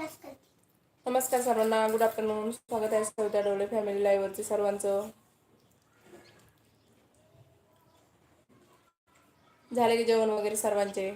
नमस्कार सर्वांना. Good afternoon स्वागत आहे सविता डोळे फॅमिली लाईव्हवरती सर्वांचं. झाले की जेवण वगैरे सर्वांचे?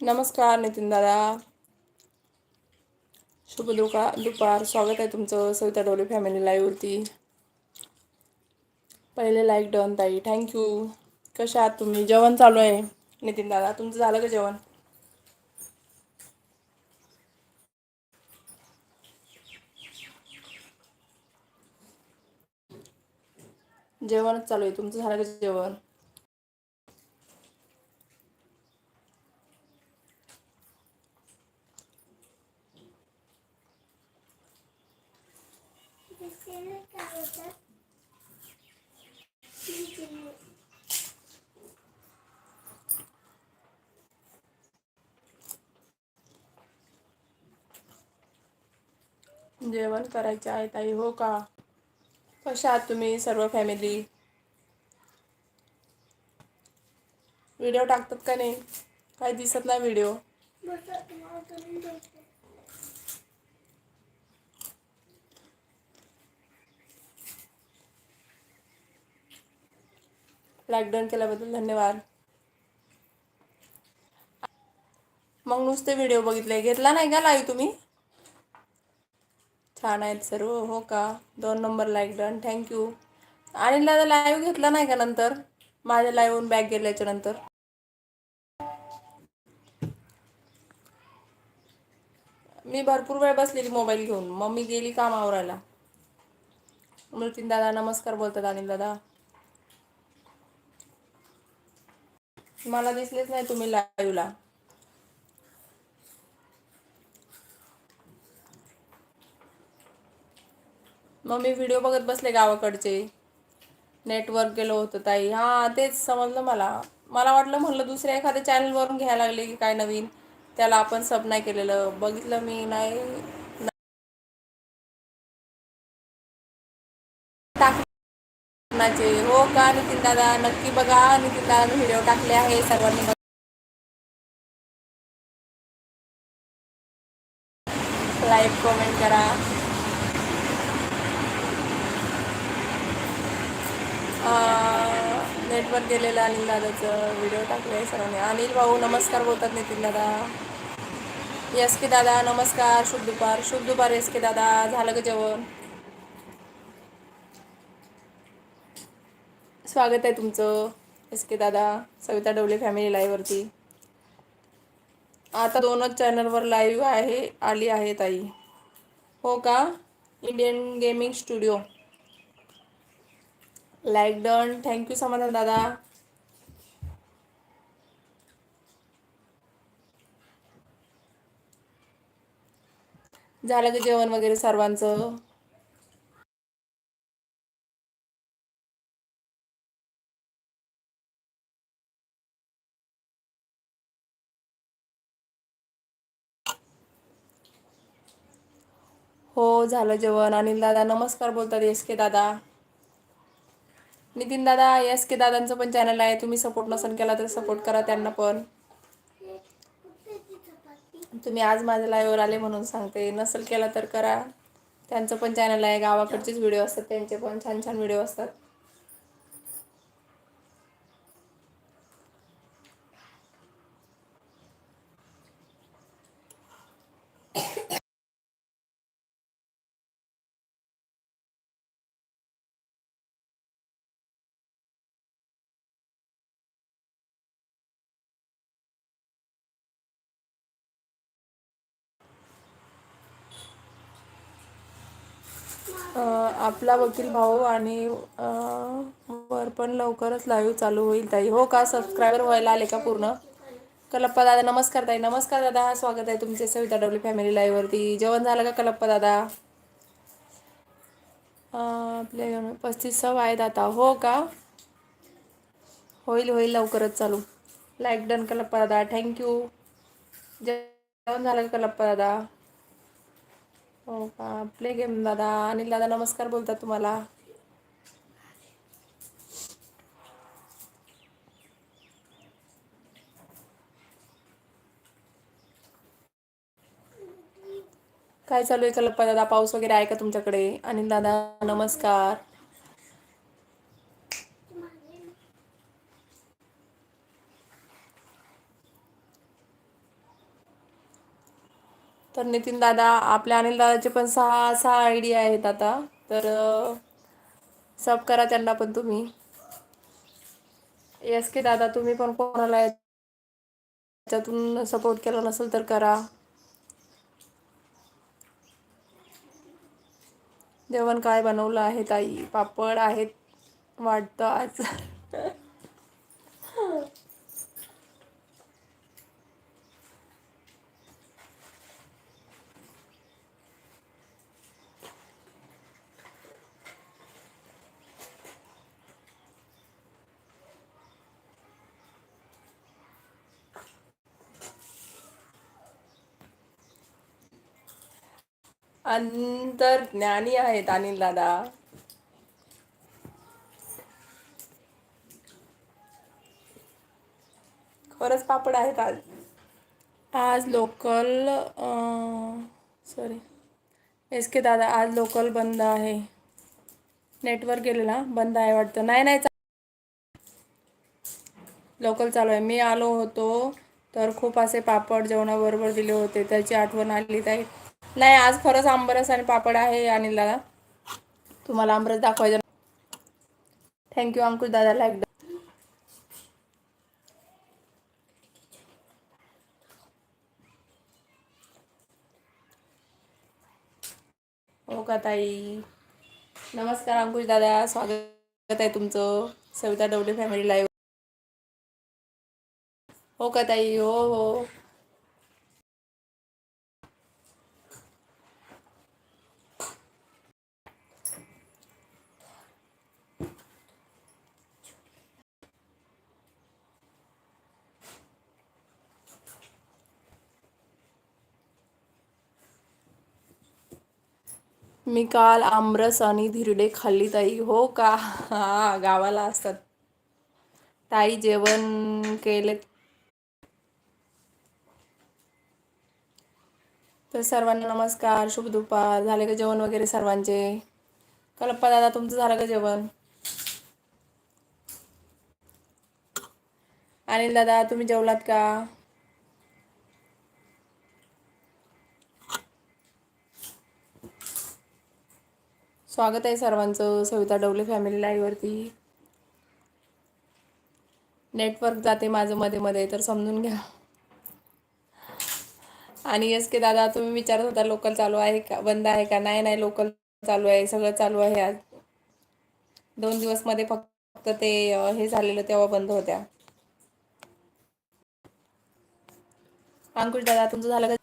नमस्कार नितीन दादा. शुभ दुका दुपार. स्वागत आहे तुमचं सविता डोले फॅमिली लाईव्हवरती पहिले लाईक डन ताई. थँक्यू कशा आहात तुम्ही? जेवण चालू आहे नितीन दादा. तुमचं झालं का जेवण? जेवणच चालू आहे. तुमचं झालं का जेवण? जेवण करायचे आहे ताई हो का? कशा आहात तुम्ही सर्व फॅमिली व्हिडिओ टाकतात का नाही? काही दिसत नाही व्हिडिओ लाईक केल्याबद्दल धन्यवाद. मग नुसते व्हिडिओ बघितले. घेतला नाही का लाईव्ह तुम्ही? छान आहेत सर्व हो, हो का? दोन नंबर लाईक डन थँक्यू आणि दादा लाईव्ह घेतला नाही का नंतर? माझ्या लाईव्हहून बॅग गेल्याच्यानंतर. मी भरपूर वेळ बसलेली मोबाईल घेऊन. मग मी गेली कामावरायला मृतीन दादा नमस्कार बोलतात अनिल दादा. मला दिसलेच नाही तुम्ही लाईव्हला मग मी व्हिडिओ बघत बसले गावाकडचे. नेटवर्क गेलो होतं ताई. हां तेच समजलं मला. मला वाटलं म्हणलं दुसऱ्या एखाद्या चॅनलवरून घ्यायला लागले की काय नवीन. त्याला आपण सब नाही केलेलं. बघितलं मी नाही. हो का नितीन दादा? नक्की बघा. नितीन दादा व्हिडिओ टाकले आहे. सर्वांनी लाईक कमेंट करा. नेटवर्क गेलेलं अनिल दादाचं व्हिडिओ टाकले आहे सर्वांनी. अनिल भाऊ नमस्कार बोलतात नितीन दादा. एस के दादा नमस्कार. शुभ दुपार. शुभ दुपार एस के दादा. झालं का जेवण? स्वागत आहे तुमचं एस के दादा. सविता डवले फॅमिली लाईव्हवरती आता दोनच चॅनलवर लाईव्ह आहे आली आहे ताई. हो का? Indian gaming studio like done thank you समाधान दादा झालं का जेवण वगैरे सर्वांचं? हो झालं जेवण. अनिल दादा नमस्कार बोलतात एस के दादा. नितीन दादा एस के दादांचं पण चॅनल आहे. तुम्ही सपोर्ट नसेल केला तर सपोर्ट करा त्यांना पण. तुम्ही आज माझ्या लाईव्हवर आले म्हणून सांगते. नसेल केला तर करा. त्यांचं पण चॅनल आहे. गावाकडचेच व्हिडिओ असतात. त्यांचे पण छान छान व्हिडिओ असतात. आपला वकील भाऊ आणि वर पण लवकरच लाईव्ह चालू होईल ताई. हो का? सबस्क्रायबर व्हायला आले का पूर्ण? कलप्पा दादा नमस्कार ताई. नमस्कार दादा. स्वागत आहे तुमचे सविता डब्ल्यू फॅमिली लाईव्हवरती जेवण झालं का कलप्पा दादा? आपले पस्तीस सव आहेत आता. हो का? होईल होईल लवकरच चालू. लाईक डन कलप्पा दादा. थँक्यू जेवण झालं का कलप्पा दादा? हो का? प्ले गेम दादा. अनिल दादा नमस्कार बोलतात तुम्हाला. काय चालू आहे कल्पा दादा? पाऊस वगैरे आहे का तुमच्याकडे? अनिल दादा नमस्कार. तर नितीन दादा आपल्या अनिल दादाचे पण सहा सहा आयडिया आहेत आता. तर सब करा त्यांना पण तुम्ही. एस के दादा तुम्ही पण कोणाला याच्यातून सपोर्ट केला नसेल तर करा. जेवण काय बनवलं आहे ताई? पापड आहेत वाटतं आज. अंतर्ज्ञानी आहेत अनिल दादा. खरंच पापड आहेत आज. आज लोकल सॉरी एस के दादा आज लोकल बंद आहे. नेटवर्क गेलेला बंद आहे वाटतं. नाही नाही लोकल चालू आहे. मी आलो होतो तर खूप असे पापड जेवणाबरोबर दिले होते. त्याची आठवण आली ताई. नाही आज खरंच आंबरस आणि पापड आहे अनिल दादा तुम्हाला आंबरस दाखवायचं. थँक्यू अंकुश दादाला लाईक हो का ताई? नमस्कार अंकुश दादा स्वागत आहे तुमचं सविता डवडे फॅमिली लाईव्ह हो का ताई? हो हो. मी काल आमरस आणि धिरडे खाल्ली ताई. हो का? हा गावाला असतात. ताई जेवण केले. तर सर्वांना नमस्कार शुभ दुपार. झाले का जेवण वगैरे सर्वांचे? कल्पा दादा तुमचं झालं का जेवण? अनिल दादा तुम्ही जेवलात का? स्वागत आहे सर्वांचं सविता डवले फॅमिली लाईव्हवरती नेटवर्क जाते माझं मध्ये मध्ये तर समजून घ्या. आणि एस के दादा तुम्ही विचारत होता लोकल चालू आहे का बंद आहे का? नाही नाही लोकल चालू आहे सगळं चालू आहे आज. दोन दिवसमध्ये फक्त ते हे झालेलं तेव्हा बंद होत्या. अंकुश दादा तुमचं झालं का?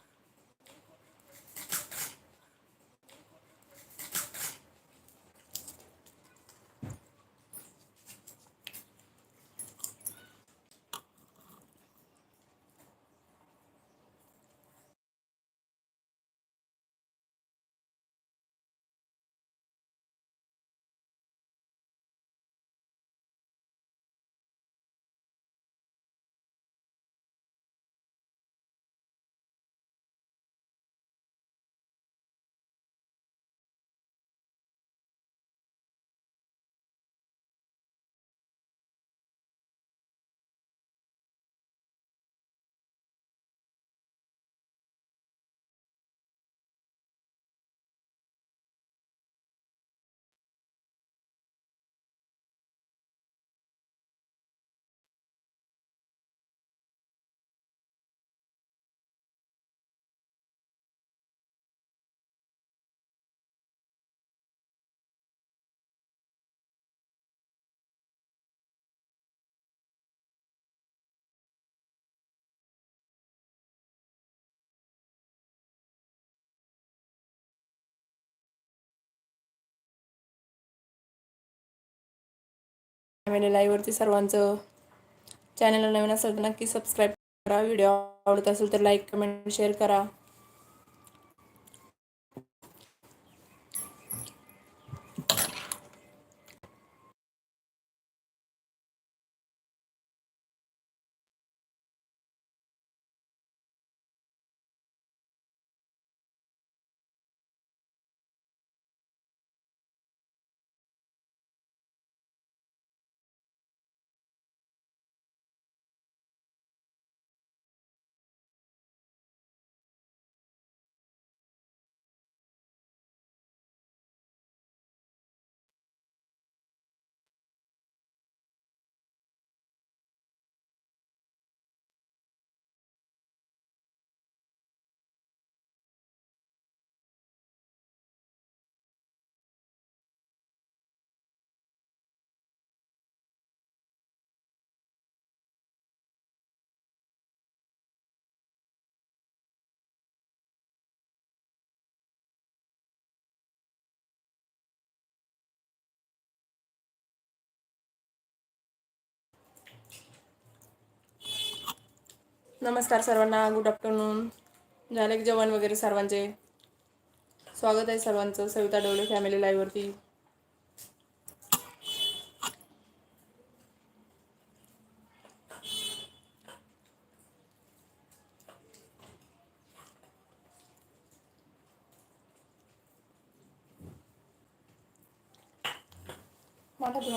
फॅमिली लाईव्हवरती सर्वांचं चॅनलला नवीन असेल तर नक्की सबस्क्राईब करा. व्हिडिओ आवडत असेल तर लाईक कमेंट शेअर करा. नमस्कार सर्वांना गुड आफ्टरनून झाले का जेवण वगैरे सर्वांचे? स्वागत आहे सर्वांचं सविता डोळे फॅमिली लाईव्हवरती माठातून